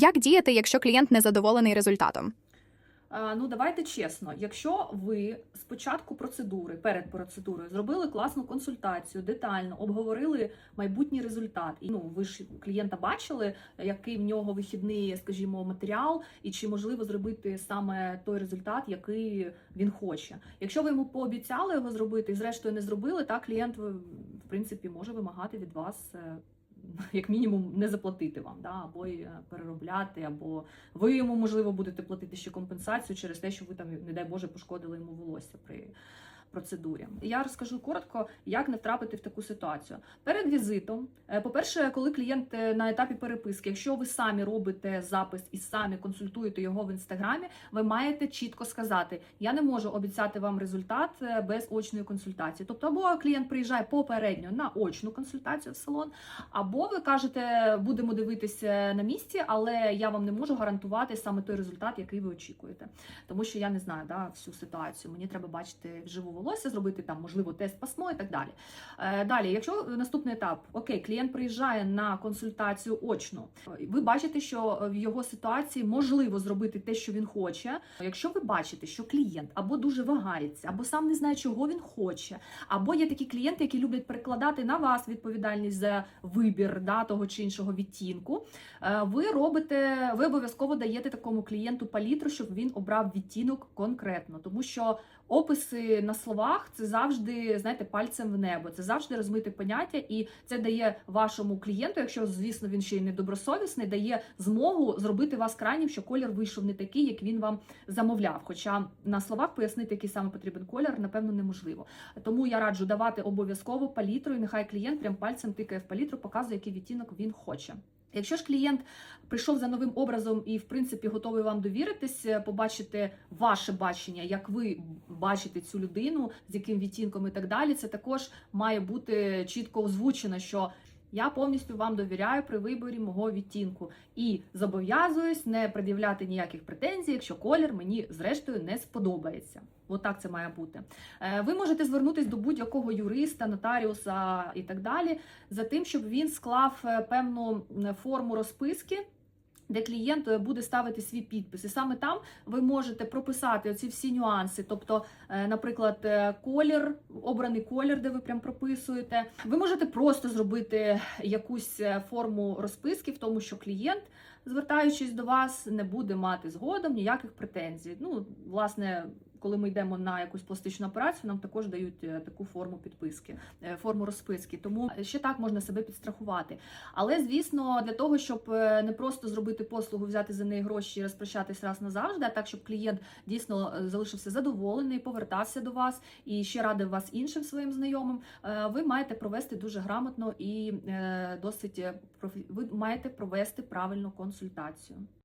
Як діяти, якщо клієнт не задоволений результатом? Ну, давайте чесно. Якщо ви спочатку процедури, перед процедурою, зробили класну консультацію, детально обговорили майбутній результат, і ну ви ж клієнта бачили, який в нього вихідний, скажімо, матеріал, і чи можливо зробити саме той результат, який він хоче. Якщо ви йому пообіцяли його зробити і зрештою не зробили, так клієнт в принципі може вимагати від вас. Як мінімум не заплатити вам, да, або е, переробляти, або ви йому можливо будете платити ще компенсацію через те, що ви там, не дай Боже, пошкодили йому волосся при процедурі. Я розкажу коротко, як не втрапити в таку ситуацію. Перед візитом, е, по-перше, коли клієнт е, на етапі переписки, якщо ви самі робите запис і самі консультуєте його в інстаграмі, ви маєте чітко сказати: я не можу обіцяти вам результат е, без очної консультації. Тобто, або клієнт приїжджає попередньо на очну консультацію в салон, або ви кажете, будемо дивитися на місці, але я вам не можу гарантувати саме той результат, який ви очікуєте. Тому що я не знаю да, всю ситуацію. Мені треба бачити вживу волосся, зробити там, можливо, тест пасмо і так далі. Е, далі, якщо наступний етап, окей, клієнт приїжджає на консультацію очну, ви бачите, що в його ситуації можливо зробити те, що він хоче. Якщо ви бачите, що клієнт або дуже вагається, або сам не знає, чого він хоче, або є такі клієнти, які люблять перекладати на вас відповідальність за вибір да, того чи іншого відтінку. Е, Ви робите, ви обов'язково даєте такому клієнту палітру, щоб він обрав відтінок конкретно, тому що описи на словах це завжди знаєте пальцем в небо. Це завжди розмите поняття, і це дає вашому клієнту, якщо звісно він ще й недобросовісний, дає змогу зробити вас крайнім, що колір вийшов не такий, як він вам замовляв. Хоча на словах пояснити, який саме потрібен колір, напевно, неможливо. Тому я раджу давати обов'язково палітру, і нехай клієнт прям пальцем тикає в палітру, показує, який відтінок він хоче. Якщо ж клієнт прийшов за новим образом і, в принципі, готовий вам довіритись, е, побачити ваше бачення, як ви бачите цю людину, з яким відтінком і так далі, це також має бути чітко озвучено, що я повністю вам довіряю при виборі мого відтінку і зобов'язуюсь не пред'являти ніяких претензій, якщо колір мені зрештою не сподобається. Отак це має бути. Е, Ви можете звернутися до будь-якого юриста, нотаріуса і так далі, за тим, щоб він склав е, певну форму розписки. Де клієнт е, буде ставити свій підпис, і саме там ви можете прописати оці всі нюанси. Тобто, е, наприклад, е, колір, обраний колір, де ви прям прописуєте. Ви можете просто зробити якусь форму розписки в тому, що клієнт, звертаючись до вас, не буде мати згодом ніяких претензій. Ну, власне. Коли ми йдемо на якусь пластичну операцію, нам також дають е, таку форму підписки, е, форму розписки. Тому ще так можна себе підстрахувати. Але звісно, для того, щоб е, не просто зробити послугу, взяти за неї гроші і розпрощатись раз назавжди, а так, щоб клієнт дійсно залишився задоволений, повертався до вас і ще радив вас іншим своїм знайомим, ви маєте провести дуже грамотно і досить ви маєте провести правильну консультацію.